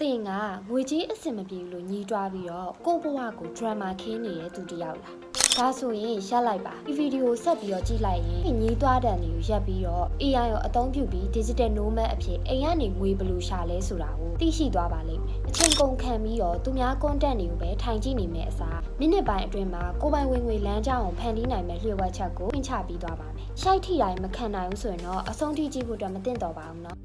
တင်ကငွေကြီးအဆင်မပြေဘူးလို့ညီးတွားပြီးတော့ကိုယ့်ဘဝကို drama ခင်းနေတဲ့သူတစ်ယောက်လားဒါဆိုရင်ရက်လိုက်ပါဒီဗီဒီယိုဆက်ပြီးတော့ကြည့်လိုက်ရင်ညီးသွားတဲ့နေကိုရက်ပြီးတော့ AI ကိုအသုံးပြုပြီး digital nomad အဖြစ်အိမ်ကနေငွေဘယ်လိုရှာလဲဆိုတာကိုသိရှိသွားပါလိမ့်မယ်အချိန်ကုန်ခံပြီးတော့သူများ content တွေကိုပဲထိုင်ကြည့်နေမယ့်အစားမိနစ်ပိုင်းအတွင်းမှာကိုယ်ပိုင်ဝင်ငွေလမ်းကြောင်းကိုဖန်တီးနိုင်မယ့်လျှို့ဝှက်ချက်ကိုပြင်ချပြီးသွားပါမယ်ရှိုက်ထိတိုင်းမခံနိုင်ဘူးဆိုရင်တော့အဆုံးထိကြည့်ဖို့အတွက်မသင့်တော်ပါဘူးเนาะ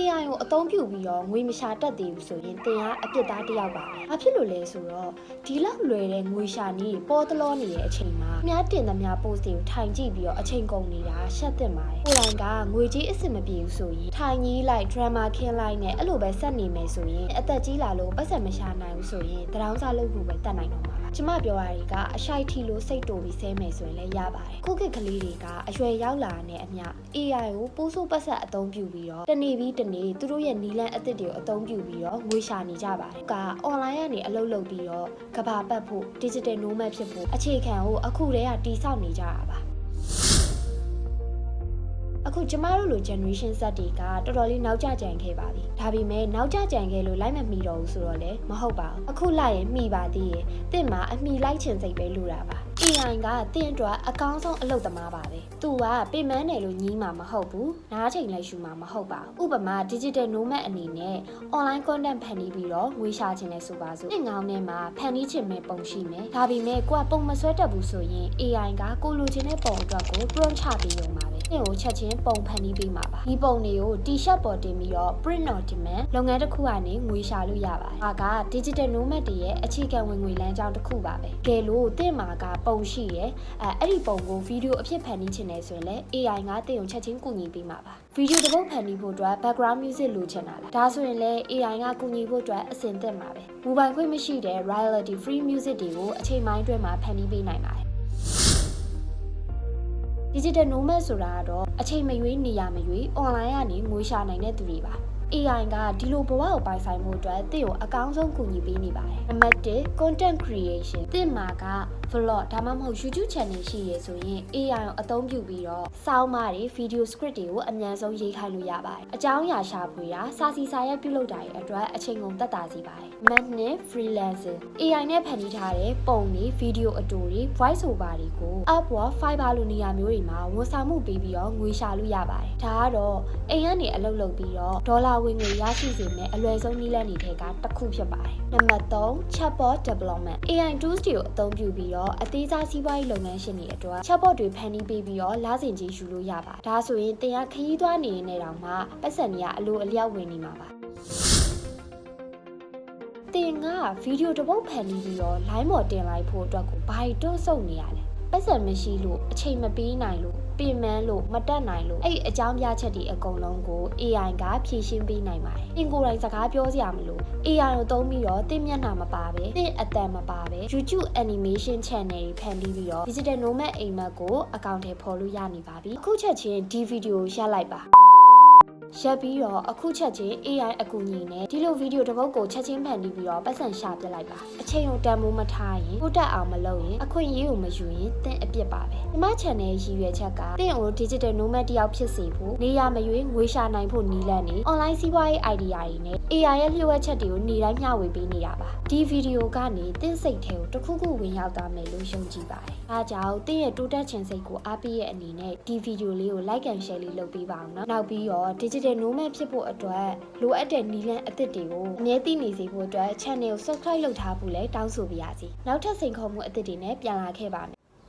AI ကိုအသုံးပြုပြီးတော့ငွေမရှာတတ်သေးဘူးဆိုရင်တင်ကအပြစ်သားတစ်ယောက်ပါပဲ။ဘာဖြစ်လို့လဲဆိုတော့ဒီလောက်လွယ်တဲ့ငွေရှာနည်းပေါ်တလောနေတဲ့အချိန်မှာအများတင်သမျှ post တွေကိုထိုင်ကြည့်ပြီးတော့အချိန်ကုန်နေတာရှက်တင်ပါတယ်။ကိုယ်တိုင်ကငွေကြီးအစ်စ်မပြေဘူးဆိုရင်ထိုင်ကြီးလိုက် drama ခင်းလိုက်နဲ့အဲ့လိုပဲဆက်နေမယ်ဆိုရင်အသက်ကြီးလာလို့ပတ်စံမရှာနိုင်ဘူးဆိုရင်တရောင်းစားလုပ်ဖို့ပဲတတ်နိုင်တော့မှာပါ။ ကျမပြောရတာကအရှိုက်ထီလို့စိတ်တူပြီးဆဲမယ်ဆိုရင်လည်းရပါတယ်။ခုခေတ်ကလေးတွေကအရွယ်ရောက်လာတဲ့အမျှ AI ကိုပိုးဆိုးပတ်ဆက်အသုံးပြုပြီးတော့တနေ့ပြီးတနေ့သူတို့ရဲ့နီလန်းအသစ်တွေကိုအသုံးပြုပြီးတော့ငွေရှာနေကြပါတယ်။က online ကနေအလုပ်လုပ်ပြီးတော့ကဘာပတ်ဖို့ digital nomad ဖြစ်ဖို့အခြေခံကိုအခုတည်းကတိစောက်နေကြတာပါ။ အခုကျမတို့လို generation Z တွေကတော်တော်လေးနောက်ကျကြံခဲ့ပါပြီ။ဒါပေမဲ့နောက်ကျကြံခဲ့လို့လိုက်မမီတော့ဘူးဆိုတော့လည်းမဟုတ်ပါဘူး။အခုလိုက်ရင်မှီပါသေးရဲ့။တင့်မှာအမှီလိုက်ချင်စိတ်ပဲလိုတာပါ။ AI ကတင့်အတွက်အကောင်းဆုံးအလုပ်သမားပါပဲ။ तू ကပြင်မန်းတယ်လို့ညီးမှာမဟုတ်ဘူး။နားချိန်လည်းယူမှာမဟုတ်ပါဘူး။ဥပမာ digital nomad အနေနဲ့ online content ဖန်တီးပြီးတော့ငွေရှာခြင်းနဲ့ဆိုပါစို့။ငောင်းထဲမှာဖန်တီးခြင်းမဲ့ပုံရှိမယ်။ဒါပေမဲ့ကိုကပုံမဆွဲတတ်ဘူးဆိုရင် AI ကကိုလိုချင်တဲ့ပုံအတွက်ကို prompt ချပေးရုံပါပဲ။ င့်ကိုချက်ချင်းပုံဖန်တီးပေးမှာပါဒီပုံတွေကို t-shirt ပေါ်တင်ပြီးတော့ print on demand လုပ်ငန်းတစ်ခုကနေငွေရှာလို့ရပါတယ်ဒါက digital nomad တွေရဲ့အခြေခံဝင်ငွေလမ်းကြောင်းတစ်ခုပါပဲကဲလို့တင့်မှာကပုံရှိရယ်အဲအဲ့ဒီပုံကိုဗီဒီယိုအဖြစ်ဖန်တီးချင်တယ်ဆိုရင်လည်း AI ကတင့်ကိုချက်ချင်းကူညီပေးမှာပါဗီဒီယိုတစ်ပုတ်ဖန်တီးဖို့အတွက် background music လိုချင်တာလားဒါဆိုရင်လည်း AI ကကူညီဖို့အတွက်အဆင်သင့်ပါပဲမိုဘိုင်ခွင့်မရှိတဲ့ royalty free music တွေကိုအချိန်ပိုင်းအတွင်းမှာဖန်တီးပေးနိုင်ပါတယ် digital nomad ဆိုတာကတော့အချိန်မရွေးနေရမရွေး online ကနေငွေရှာနိုင်တဲ့သူတွေပါ AI ကဒီလိုဘဝကိုပိုင်ဆိုင်မှုအတွက်တင့်ကိုအကောင်းဆုံးကူညီပေးနေပါတယ်နံပါတ်1 content creation တင့်မှာက vlog ဒါမှမဟုတ် YouTube channel ရှိရဆိုရင် AI ကိုအသုံးပြုပြီးတော့စောင်းမတွေ video script တွေကိုအမြန်ဆုံးရေးခိုင်းလို့ရပါတယ်အကြောင်းအရာရှာဖွေတာစာစီစာရက်ပြုလုပ်တာတွေအတွက်အချိန်ကုန်သက်သာစေပါတယ် Mac နဲ့ freelancing AI နဲ့ဖန်တီးထားတဲ့ပုံတွေ video အတူတွေ voice over တွေကို Upwork Fiverr လိုနေရာမျိုးတွေမှာဝန်ဆောင်မှုပေးပြီးတော့ငွေရှာလို့ရပါတယ်ဒါကတော့အိမ်ကနေအလုပ်လုပ်ပြီးတော့ဒေါ်လာဝင်ငွေရရှိစေမယ့်အလွယ်ဆုံးနည်းလမ်းတွေထဲကတစ်ခုဖြစ်ပါတယ်နံပါတ်3 chatbot development AI tools တွေကိုအသုံးပြုပြီးတော့အသေးစားစီးပွားရေးလုပ်ငန်းရှင်တွေအတွက် chatbot တွေဖန်တီးပေးပြီးတော့လစဉ်ကြီးယူလို့ရပါတယ်ဒါဆိုရင်တင်ရခရီးသွားနေနေတောင်မှပတ်စံတွေကအလိုအလျောက်ဝင်နေမှာပါတင်ကဗီဒီယိုတစ်ပုတ်ဖန်တီးပြီးတော့ line ပေါ်တင်လိုက်ဖို့အတွက်ကိုဘာတွန့်ဆုတ်နေရလဲ ပတ်စံမရှိလို့အချိန်မပေးနိုင်လို့ပြင်မန်းလို့မတက်နိုင်လို့အဲ့အကြောင်းပြချက်တွေအကုန်လုံးကို AI ကဖြည့်ရှင်းပေးနိုင်ပါတယ်။တင်ကိုယ်တိုင်စကားပြောစရာမလို AI ကိုသုံးပြီးတော့တင်မျက်နှာမပါပဲတင်အတန်မပါပဲ YouTube animation channel တွေဖန်တီးပြီးတော့ digital nomad အိမ်မက်ကိုအကောင့်ထဲပေါ်လို့ရနေပါပြီ။အခုချက်ချင်းဒီဗီဒီယိုရပ်လိုက်ပါ ရက်ပြီးတော့အခုချက်ချင်း AI အကူအညီနဲ့ဒီလိုဗီဒီယိုတစ်ပုဒ်ကိုချက်ချင်းဖန်တီးပြီးတော့ပတ်စံရှာပြလိုက်ပါအချိန်ကိုတန်မိုးမထားရင်ကိုတက်အောင်မလုပ်ရင်အခွင့်အရေးကိုမယူရင်တင့်အပြစ်ပါပဲဒီမ channel ရည်ရွယ်ချက်ကတင့်ကို digital nomad တယောက်ဖြစ်စေဖို့နေရမရွေးငွေရှာနိုင်ဖို့နည်းလမ်းနေ online စီးပွားရေး idea တွေနဲ့ AI ရဲ့လျှို့ဝှက်ချက်တွေကိုနေတိုင်းမျှဝေပေးနေတာပါဒီဗီဒီယိုကနေတင့်စိတ်ထဲကိုတစ်ခုခုဝင်ရောက်သွားမယ်လို့ယုံကြည်ပါတယ်အားကြောင့်တင့်ရဲ့တိုးတက်ခြင်းစိတ်ကိုအားပေးရဲ့အနေနဲ့ဒီဗီဒီယိုလေးကို like and share လေးလုပ်ပေးပါအောင်နော်နောက်ပြီးတော့ digital nomad ဖြစ်ဖို့အတွက်လိုအပ်တဲ့နည်းလမ်းအသစ်တွေကိုအမြဲသိနေစေဖို့အတွက် channel ကို subscribe လုပ်ထားဖို့လည်းတောင်းဆိုပါရစေနောက်ထပ်စိန်ခေါ်မှုအသစ်တွေနဲ့ပြန်လာခဲ့ပါမယ်